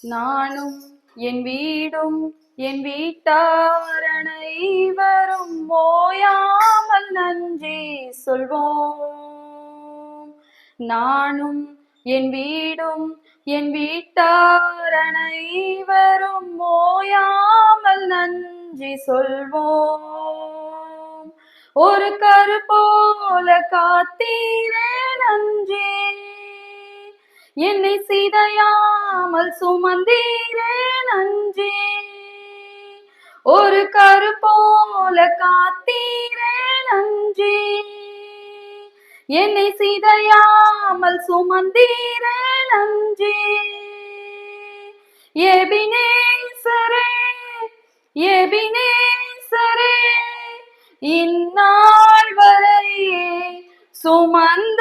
நானும் என் வீடும் என் வீட்டார் வரும் ஓயாமல் நன்றி சொல்வோம். நானும் என் வீடும் என் வீட்டார் வரும் ஓயாமல் நன்றி சொல்வோம். ஒரு கரு போல காத்தீரே நன்றி. என்னை சிதையாமல் சுமந்தீரே நன்றி. ஒரு கரு போல காத்தீரே நன்றி. என்னை சிதையாமல் சுமந்தீரே நன்றி. எபினேசரே எபினேசரே இந்நாள் வரையே சுமந்த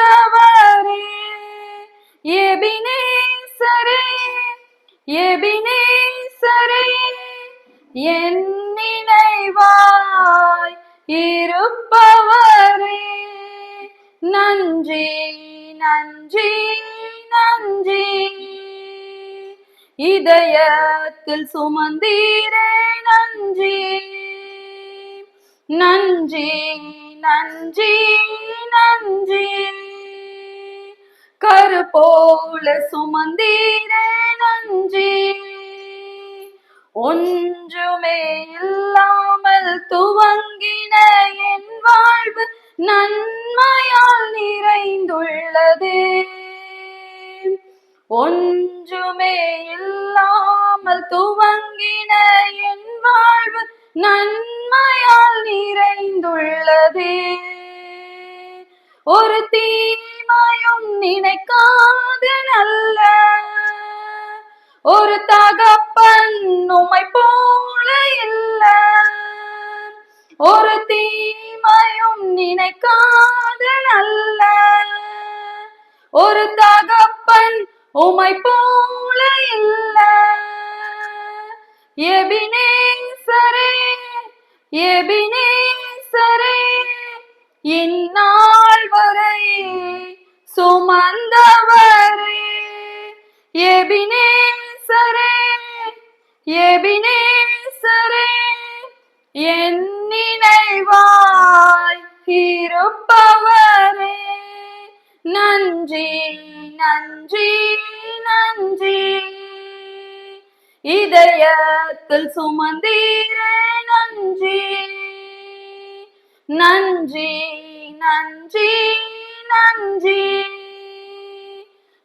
எபினேசரே என் நினைவாய் இருப்பவரே. நன்றி நன்றி நன்றி. இதயத்தில் சுமந்தீரே நன்றி. நன்றி நன்றி நன்றி. கரு போல சுமந்தீரே நன்றி ஒன்றுமே இல்லாமல் துவங்கின என் வாழ்வு நன்மையால் நிறைந்துள்ளது. ஒன்றுமே இல்லாமல் துவங்கின என் வாழ்வு நன்மையால் நிறைந்துள்ளதே. ஒரு தீமையும் நினைக்காது நல்ல. ஒரு தகப்பன் உமை போல இல்ல. ஒரு தீமையும் நினைக்காத நல்ல ஒரு தகப்பன் உமை போல இல்ல. எபினேசரே எபினேசரே இந்நாள் வரை எபினேசரே என் நினைவாய் இருப்பவரே. நன்றி நன்றி நன்றி. இதயத்தில் சுமந்தீரே நன்றி. நன்றி நன்றி நன்றி.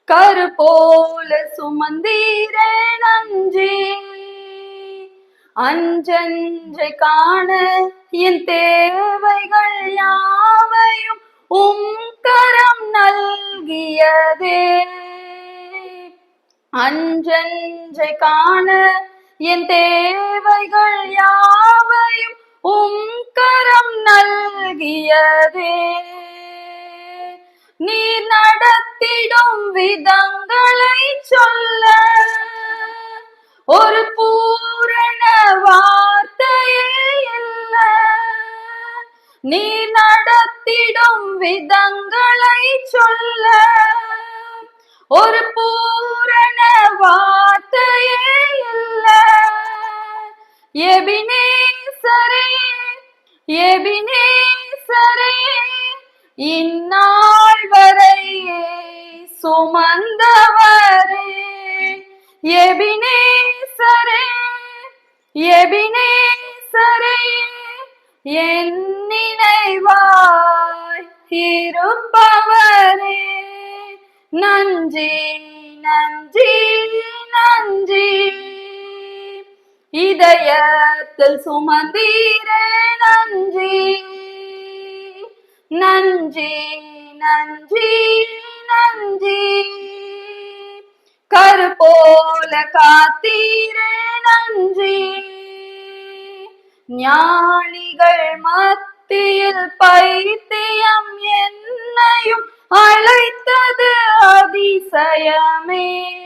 கரு போல சுமந்தீரே நன்றி. அஞ்சஞ்சை காண என் தேவைகள் யாவையும் உம் கரம் நல்கியதே. அஞ்சஞ்சை காண என் தேவைகள் யாவையும் உம் கரம் நல்கியதே. நீ நடத்திடும் விதங்களை சொல்ல எபினேசரே எபினேசரே இந்நாள் வரையே சுமந்தவரே. எபினேசரே எபினேசரே என் நினைவாய் இருப்பவரே. நன்றி. இதயத்தில் சுமந்தீரே நன்றி. நன்றி நன்றி நன்றி. கருபோல காத்தீரே நன்றி. ஞானிகள் மத்தியில் பைத்தியம் என்னையும் அழைத்தது அதிசயமே.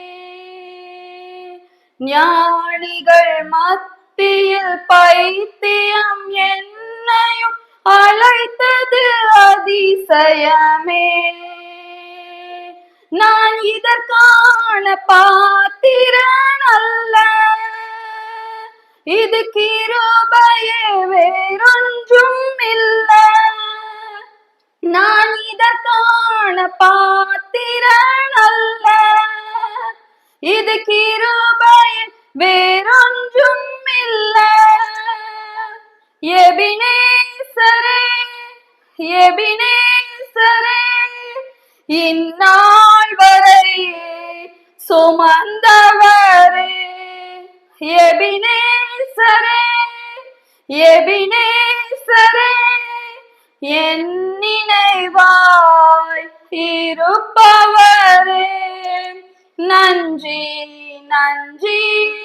ஞானிகள் மத்தியில் பைத்தியம் என்னையும் அழைத்தது அதிசயமே. நான் இதற்கான பாத்திரன் அல்ல. இது கிருபையே வேறொன்றும் இல்ல. நான் இதற்கான பாத்திரன் அல்ல. இது கிருபை வேறொன்றும் இல்ல எபினேசரே எபினேசரே இந்நாள் வரை சுமந்தவரே. எபினேசரே எபினேசரே என் நினைவாய் இருப்பவரே. நன்றி நன்றி.